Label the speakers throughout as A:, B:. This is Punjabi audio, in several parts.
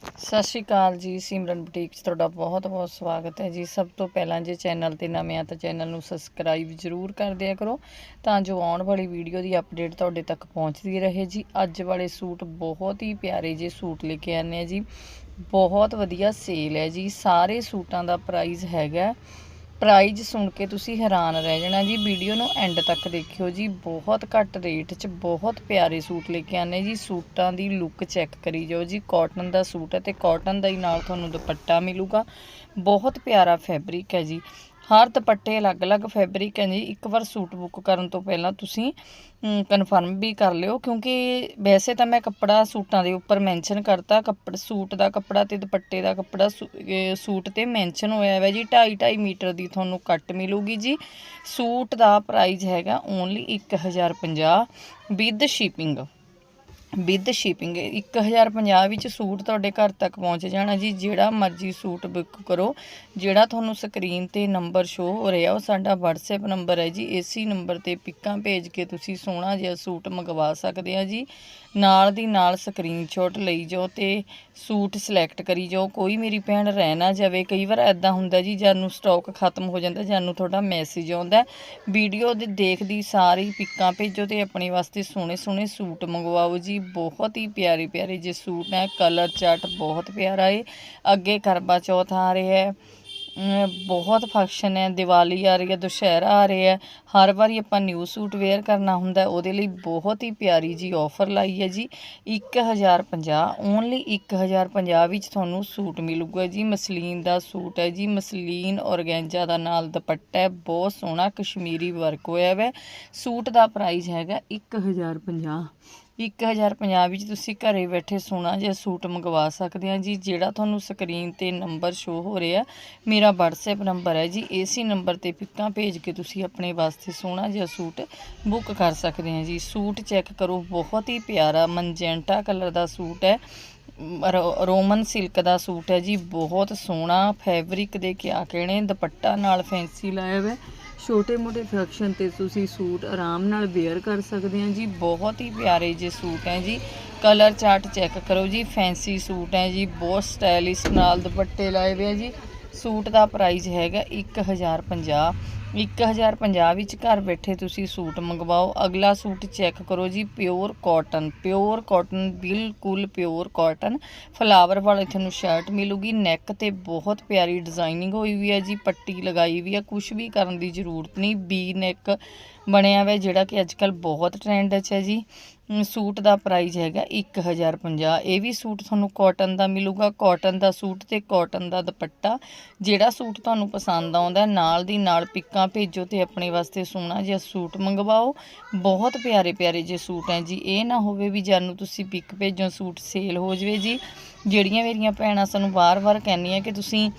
A: ਸਤਿ ਸ਼੍ਰੀ ਅਕਾਲ ਜੀ, ਸਿਮਰਨ ਬੁਟੀਕ 'ਚ ਤੁਹਾਡਾ ਬਹੁਤ-ਬਹੁਤ ਸਵਾਗਤ ਹੈ ਜੀ। ਸਭ ਤੋਂ ਪਹਿਲਾਂ ਜੇ ਚੈਨਲ ਤੇ ਨਵੇਂ ਆ ਤਾਂ ਚੈਨਲ ਨੂੰ ਸਬਸਕ੍ਰਾਈਬ ਜ਼ਰੂਰ ਕਰ ਦਿਆ ਕਰੋ ਤਾਂ ਜੋ ਆਉਣ ਵਾਲੀ ਵੀਡੀਓ ਦੀ ਅਪਡੇਟ ਤੁਹਾਡੇ ਤੱਕ ਪਹੁੰਚਦੀ ਰਹੇ ਜੀ। ਅੱਜ ਵਾਲੇ ਸੂਟ ਬਹੁਤ ਹੀ ਪਿਆਰੇ ਜੇ ਸੂਟ ਲੈ ਕੇ ਆਨੇ ਆ ਜੀ। ਬਹੁਤ ਵਧੀਆ ਸੇਲ ਹੈ ਜੀ। ਸਾਰੇ ਸੂਟਾਂ ਦਾ ਪ੍ਰਾਈਸ ਹੈਗਾ। ਪ੍ਰਾਈਜ਼ ਸੁਣ ਕੇ ਤੁਸੀਂ ਹੈਰਾਨ ਰਹਿ ਜਾਣਾ ਜੀ। ਵੀਡੀਓ ਨੂੰ ਐਂਡ ਤੱਕ ਦੇਖਿਓ ਜੀ। ਬਹੁਤ ਘੱਟ ਰੇਟ 'ਚ ਬਹੁਤ ਪਿਆਰੇ ਸੂਟ ਲੈ ਕੇ ਆਨੇ ਜੀ। ਸੂਟਾਂ ਦੀ ਲੁੱਕ ਚੈੱਕ ਕਰੀ ਜਾਓ ਜੀ। ਕਾਟਨ ਦਾ ਸੂਟ ਹੈ ਤੇ ਕਾਟਨ ਦਾ ਹੀ ਨਾਲ ਤੁਹਾਨੂੰ ਦੁਪੱਟਾ ਮਿਲੂਗਾ। ਬਹੁਤ ਪਿਆਰਾ ਫੈਬਰਿਕ ਹੈ ਜੀ। ਹਰ ਦੁਪੱਟੇ ਅਲੱਗ-ਅਲੱਗ ਫੈਬਰਿਕ ਹੈ ਜੀ। ਇੱਕ ਵਾਰ ਸੂਟ ਬੁੱਕ ਕਰਨ ਤੋਂ ਪਹਿਲਾਂ ਤੁਸੀਂ ਕਨਫਰਮ ਵੀ ਕਰ ਲਿਓ। ਕਿਉਂਕਿ ਵੈਸੇ ਤਾਂ ਮੈਂ ਕੱਪੜਾ ਸੂਟਾਂ ਦੇ ਉੱਪਰ ਮੈਂਸ਼ਨ ਕਰਤਾ। ਕੱਪੜ, ਸੂਟ ਦਾ ਕੱਪੜਾ ਤੇ ਦੁਪੱਟੇ ਦਾ ਕੱਪੜਾ ਸੂ- ਸੂਟ ਤੇ ਮੈਂਸ਼ਨ ਹੋਇਆ ਹੋਇਆ ਜੀ। 2.5 2.5 ਮੀਟਰ ਦੀ ਤੁਹਾਨੂੰ ਕੱਟ ਮਿਲੂਗੀ ਜੀ। ਸੂਟ ਦਾ ਪ੍ਰਾਈਸ ਹੈਗਾ only 1050 with shipping with shipping 1050 ਵਿੱਚ ਸੂਟ ਤੁਹਾਡੇ ਘਰ ਤੱਕ ਪਹੁੰਚ ਜਾਣਾ ਜੀ, ਜਿਹੜਾ ਮਰਜ਼ੀ ਸੂਟ ਬੁੱਕ ਕਰੋ, ਜਿਹੜਾ ਤੁਹਾਨੂੰ ਸਕਰੀਨ ਤੇ ਨੰਬਰ ਸ਼ੋ ਹੋ ਰਿਹਾ, ਉਹ ਸਾਡਾ WhatsApp ਨੰਬਰ ਹੈ ਜੀ ਇਸੇ ਨੰਬਰ ਤੇ ਪਿੱਕਾਂ ਭੇਜ ਕੇ ਤੁਸੀਂ ਸੋਹਣਾ ਜਿਹਾ ਸੂਟ ਮੰਗਵਾ ਸਕਦੇ ਆ ਜੀ, ਨਾਲ ਦੀ ਨਾਲ ਸਕਰੀਨਸ਼ਾਟ ਲਈ ਜਾਓ ਤੇ ਸੂਟ ਸਿਲੈਕਟ ਕਰੀ ਜਾਓ, ਕੋਈ ਮੇਰੀ ਭੈਣ ਰਹਿ ਨਾ ਜਾਵੇ, ਕਈ ਵਾਰ ਐਦਾਂ ਹੁੰਦਾ ਜੀ ਜਦ ਨੂੰ ਸਟਾਕ ਖਤਮ ਹੋ ਜਾਂਦਾ ਜਦ ਨੂੰ ਤੁਹਾਡਾ ਮੈਸੇਜ ਆਉਂਦਾ ਵੀਡੀਓ ਦੇ ਦੇਖਦੀ ਸਾਰੀ ਪਿੱਕਾਂ ਭੇਜੋ ਤੇ ਆਪਣੇ ਵਾਸਤੇ ਸੋਹਣੇ ਸੋਹਣੇ ਸੂਟ ਮੰਗਵਾਓ ਜੀ ਬਹੁਤ ਹੀ ਪਿਆਰੇ ਪਿਆਰੇ ਜੇ ਸੂਟ ਹੈ। ਕਲਰ ਚਾਰਟ ਬਹੁਤ ਪਿਆਰਾ ਹੈ ਅੱਗੇ ਕਰਵਾ ਚੌਥ ਆ ਰਿਹਾ ਹੈ। ਬਹੁਤ ਫੰਕਸ਼ਨ ਹੈ। ਦੀਵਾਲੀ ਆ ਰਹੀ ਹੈ, ਦੁਸ਼ਹਿਰਾ ਆ ਰਿਹਾ ਹੈ। ਹਰ ਵਾਰੀ ਆਪਾਂ ਨਿਊ ਸੂਟ ਵੇਅਰ ਕਰਨਾ ਹੁੰਦਾ ਉਹਦੇ ਲਈ ਬਹੁਤ ਹੀ ਪਿਆਰੀ ਜੀ ਆਫਰ ਲਾਈ ਹੈ ਜੀ। 1050 ਓਨਲੀ 1050 ਵਿੱਚ ਤੁਹਾਨੂੰ ਸੂਟ ਮਿਲੂਗਾ ਜੀ। ਮਸਲੀਨ ਦਾ ਸੂਟ ਹੈ ਜੀ। ਮਸਲੀਨ ਔਰਗੈਂਜਾ ਦਾ ਨਾਲ ਦੁਪੱਟਾ ਹੈ। ਬਹੁਤ ਸੋਹਣਾ ਕਸ਼ਮੀਰੀ ਵਰਕ ਹੋਇਆ ਹੈ ਸੂਟ ਦਾ ਪ੍ਰਾਈਸ ਹੈਗਾ 1050 1050 ਵਿੱਚ ਤੁਸੀਂ ਘਰੇ ਬੈਠੇ ਸੋਹਣਾ ਜਿਹਾ ਸੂਟ ਮੰਗਵਾ ਸਕਦੇ ਆ ਜੀ, ਜਿਹੜਾ ਤੁਹਾਨੂੰ ਸਕਰੀਨ ਤੇ ਨੰਬਰ ਸ਼ੋ ਹੋ ਰਿਹਾ ਮੇਰਾ WhatsApp ਨੰਬਰ ਹੈ ਜੀ, ਇਸੇ ਨੰਬਰ ਤੇ ਪਿੱਕਾਂ ਭੇਜ ਕੇ ਤੁਸੀਂ ਆਪਣੇ ਵਾਸਤੇ ਸੋਹਣਾ ਜਿਹਾ ਸੂਟ ਬੁੱਕ ਕਰ ਸਕਦੇ ਆ ਜੀ। ਸੂਟ ਚੈੱਕ ਕਰੋ, ਬਹੁਤ ਹੀ ਪਿਆਰਾ ਮਨਜੈਂਟਾ ਕਲਰ ਦਾ ਸੂਟ ਹੈ। ਰੋ- ਰੋਮਨ ਸਿਲਕ ਦਾ ਸੂਟ ਹੈ ਜੀ, ਬਹੁਤ ਸੋਹਣਾ, ਫੈਬਰਿਕ ਦੇ ਕਿਆ ਕਹਿਣੇ ਦੁਪੱਟਾ ਨਾਲ ਫੈਂਸੀ ਲਾਇਆ ਹੋਇਆ ਛੋਟੇ ਮੋਟੇ ਫੰਕਸ਼ਨ ਤੇ ਤੁਸੀਂ ਸੂਟ ਆਰਾਮ ਨਾਲ ਵੇਅਰ ਕਰ ਸਕਦੇ ਆ ਜੀ। ਬਹੁਤ ਹੀ ਪਿਆਰੇ ਜੇ ਸੂਟ ਹੈ ਜੀ। ਕਲਰ ਚਾਰਟ ਚੈੱਕ ਕਰੋ ਜੀ। ਫੈਂਸੀ ਸੂਟ ਹੈ ਜੀ। ਬਹੁਤ ਸਟਾਈਲਿਸ਼ ਨਾਲ ਦੁਪੱਟੇ ਲਾਏ ਹੋਏ ਆ ਜੀ। ਸੂਟ ਦਾ ਪ੍ਰਾਈਸ ਹੈਗਾ 1050 1050 ਵਿੱਚ ਘਰ ਬੈਠੇ ਤੁਸੀਂ ਸੂਟ ਮੰਗਵਾਓ। ਅਗਲਾ ਸੂਟ ਚੈੱਕ ਕਰੋ ਜੀ, ਪਿਓਰ ਕਾਟਨ। ਪਿਓਰ ਕਾਟਨ, ਬਿਲਕੁਲ ਪਿਓਰ ਕਾਟਨ। ਫਲਾਵਰ ਵਾਲੀ ਤੁਹਾਨੂੰ ਸ਼ਰਟ ਮਿਲੂਗੀ, ਨੈਕ ਤੇ ਬਹੁਤ ਪਿਆਰੀ ਡਿਜ਼ਾਈਨਿੰਗ ਹੋਈ ਹੋਈ ਹੈ ਜੀ, ਪੱਟੀ ਲਗਾਈ ਵੀ ਹੈ ਕੁਝ ਵੀ ਕਰਨ ਦੀ ਜ਼ਰੂਰਤ ਨਹੀਂ। ਬੀ ਨੈਕ ਬਣਿਆ ਹੋਇਆ, ਜਿਹੜਾ ਕਿ ਅੱਜ ਕੱਲ ਬਹੁਤ ਟ੍ਰੈਂਡ 'ਚ ਹੈ ਜੀ। ਸੂਟ ਦਾ ਪ੍ਰਾਈਸ ਹੈਗਾ 1050 ਇਹ ਵੀ ਸੂਟ ਤੁਹਾਨੂੰ ਕਾਟਨ ਦਾ ਮਿਲੂਗਾ। ਕਾਟਨ ਦਾ ਸੂਟ ਤੇ ਕਾਟਨ ਦਾ ਦੁਪੱਟਾ। ਜਿਹੜਾ ਸੂਟ ਤੁਹਾਨੂੰ ਪਸੰਦ ਆਉਂਦਾ, ਨਾਲ ਦੀ ਨਾਲ ਪਿੱਕਾ ਭੇਜੋ ਤੇ ਆਪਣੇ ਵਾਸਤੇ ਸੋਹਣਾ ਜਿਹਾ ਸੂਟ ਮੰਗਵਾਓ। ਬਹੁਤ ਪਿਆਰੇ ਪਿਆਰੇ ਜੇ ਸੂਟ ਹੈ ਜੀ। ਇਹ ਨਾ ਹੋਵੇ ਵੀ ਜਦ ਤੁਸੀਂ ਪਿਕ ਭੇਜੋ, ਸੂਟ ਸੇਲ ਹੋ ਜਵੇ ਜੀ। ਜਿਹੜੀਆਂ ਮੇਰੀਆਂ ਭੈਣਾਂ ਸਾਨੂੰ ਵਾਰ-ਵਾਰ ਕਹਿੰਦੀਆਂ ਕਿ ਤੁਸੀਂ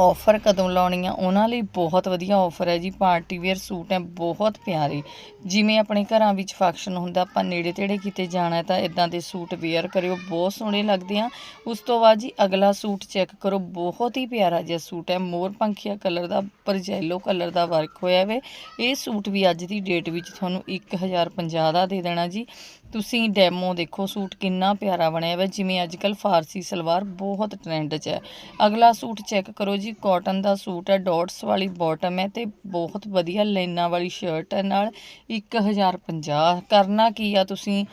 A: ਆਫਰ ਕਦੋਂ ਲਾਉਣੀ ਆ ਉਹਨਾਂ ਲਈ ਬਹੁਤ ਵਧੀਆ ਆਫਰ ਹੈ ਜੀ। ਪਾਰਟੀ ਵੇਅਰ ਸੂਟ ਹੈ, ਬਹੁਤ ਪਿਆਰੇ। ਜਿਵੇਂ ਆਪਣੇ ਘਰਾਂ ਵਿੱਚ ਫੰਕਸ਼ਨ ਹੁੰਦਾ, ਆਪਾਂ ਨੇੜੇ ਤੇੜੇ ਕਿਤੇ ਜਾਣਾ ਤਾਂ ਇਦਾਂ ਦੇ ਸੂਟ ਵੇਅਰ ਕਰਿਓ, ਬਹੁਤ ਸੋਹਣੇ ਲੱਗਦੇ ਆ। ਉਸ ਤੋਂ ਬਾਅਦ ਜੀ ਅਗਲਾ ਸੂਟ ਚੈੱਕ ਕਰੋ, ਬਹੁਤ ਹੀ ਪਿਆਰਾ ਜਿਹਾ ਸੂਟ ਹੈ। ਮੋਰ ਪੰਖੀਆ ਕਲਰ ਦਾ, ਪਰ ਯੈਲੋ ਕਲਰ ਦਾ ਵਰਕ ਹੋਇਆ ਵੇ। ਇਹ ਸੂਟ ਵੀ ਅੱਜ ਦੀ ਡੇਟ ਵਿੱਚ ਤੁਹਾਨੂੰ 1050 ਦਾ ਦੇ ਦੇਣਾ ਜੀ। ਤੁਸੀਂ ਡੈਮੋ ਦੇਖੋ, ਸੂਟ ਕਿੰਨਾ ਪਿਆਰਾ ਬਣਿਆ ਹੋਇਆ ਜਿਵੇਂ ਅੱਜ ਕੱਲ ਫਾਰਸੀ ਸਲਵਾਰ ਬਹੁਤ ਟ੍ਰੈਂਡ 'ਚ ਹੈ। ਅਗਲਾ ਸੂਟ ਚੈੱਕ ਕਰੋ ਜੀ ਕਾਟਨ ਦਾ ਸੂਟ ਹੈ ਡਾਟਸ ਵਾਲੀ ਬਾਟਮ ਹੈ ਤੇ ਬਹੁਤ ਵਧੀਆ ਲਾਈਨਾਂ ਵਾਲੀ ਸ਼ਰਟ ਹੈ ਨਾਲ 1050 ਕਰਨਾ ਕੀ ਆ ਤੁਸੀਂ?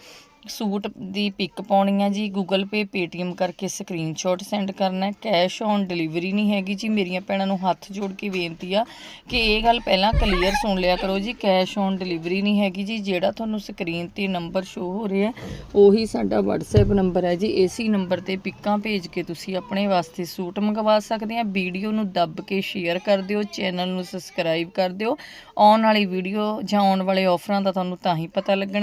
A: ਸੂਟ ਦੀ ਪਿਕ ਪਾਉਣੀ ਹੈ ਜੀ ਗੂਗਲ ਪੇ ਪੇਟੀਐਮ ਕਰਕੇ ਸਕਰੀਨਸ਼ਾਟ ਸੈਂਡ ਕਰਨਾ ਹੈ। ਕੈਸ਼ ਔਨ ਡਿਲੀਵਰੀ ਨਹੀਂ ਹੈਗੀ ਜੀ, ਮੇਰੀਆਂ ਭੈਣਾਂ ਨੂੰ ਹੱਥ ਜੋੜ ਕੇ ਬੇਨਤੀ ਆ ਕਿ ਇਹ ਗੱਲ ਪਹਿਲਾਂ ਕਲੀਅਰ ਸੁਣ ਲਿਆ ਕਰੋ ਜੀ ਕੈਸ਼ ਔਨ ਡਿਲੀਵਰੀ ਨਹੀਂ ਹੈਗੀ ਜੀ, ਜਿਹੜਾ ਤੁਹਾਨੂੰ ਸਕਰੀਨ ਤੇ ਨੰਬਰ ਸ਼ੋ ਹੋ ਰਿਹਾ ਉਹੀ ਸਾਡਾ WhatsApp ਨੰਬਰ ਹੈ ਜੀ। ਇਸੇ ਨੰਬਰ ਤੇ ਪਿੱਕਾਂ ਭੇਜ ਕੇ ਤੁਸੀਂ ਆਪਣੇ ਵਾਸਤੇ ਸੂਟ ਮੰਗਵਾ ਸਕਦੇ ਆ। ਵੀਡੀਓ ਨੂੰ ਦੱਬ ਕੇ ਸ਼ੇਅਰ ਕਰ ਦਿਓ ਚੈਨਲ ਨੂੰ ਸਬਸਕ੍ਰਾਈਬ ਕਰ ਦਿਓ। ਆਉਣ ਵਾਲੀ ਵੀਡੀਓ ਜਾਂ ਆਉਣ ਵਾਲੇ ਆਫਰਾਂ ਦਾ ਤੁਹਾਨੂੰ ਤਾਂ ਹੀ ਪਤਾ ਲੱਗਣਾ